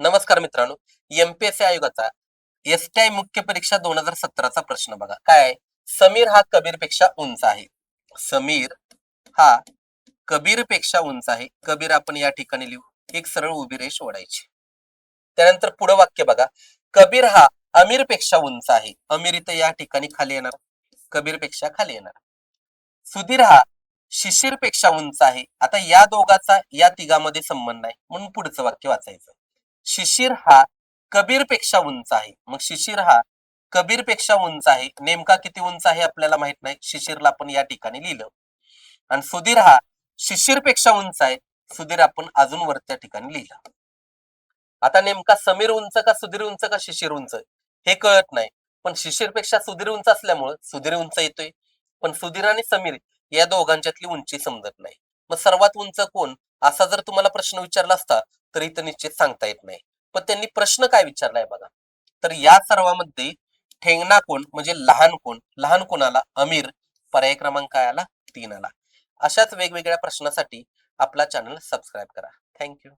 नमस्कार मित्रांनो एमपीएससी आयोगाचा एसटीआय मुख्य परीक्षा दोन हजार सतराचा प्रश्न बघा. काय? समीर हा कबीरपेक्षा उंच आहे. समीर हा कबीरपेक्षा उंच आहे. कबीर आपण या ठिकाणी लिहू. एक सरळ उभी रेष ओढायची. त्यानंतर पुढं वाक्य बघा. कबीर हा अमीरपेक्षा उंच आहे. अमीर इथं या ठिकाणी खाली येणार. कबीरपेक्षा खाली येणार. सुधीर हा शिशिरपेक्षा उंच आहे. आता या दोघाचा या तिघामध्ये संबंध नाही म्हणून पुढचं वाक्य वाचायचं. शिशिर हा कबीरपेक्षा उंच आहे. मग शिशिर हा कबीरपेक्षा उंच आहे. नेमका किती उंच आहे आपल्याला माहीत नाही. शिशिरला आपण या ठिकाणी लिहिलं. आणि सुधीर हा शिशिरपेक्षा उंच आहे. सुधीर आपण अजून वरच्या ठिकाणी लिहिलं. आता नेमका समीर उंच का सुधीर उंच का शिशिर उंच? हे कळत नाही. पण शिशिरपेक्षा सुधीर उंच असल्यामुळे सुधीर उंच येतोय. पण सुधीर आणि समीर या दोघांच्यातली उंची समजत नाही. मग सर्वात उंच कोण? असा जर तुम्हाला प्रश्न विचारला असता तर इथं निश्चित सांगता येत नाही. पण त्यांनी प्रश्न काय विचारलाय बघा. तर या सर्वामध्ये ठेंगणा कोण? म्हणजे लहान कोण? लहान कोणाला? अमीर. पर्याय क्रमांक काय आला तीन आला. अशाच वेगवेगळ्या प्रश्नासाठी आपला चॅनल सबस्क्राईब करा. थँक्यू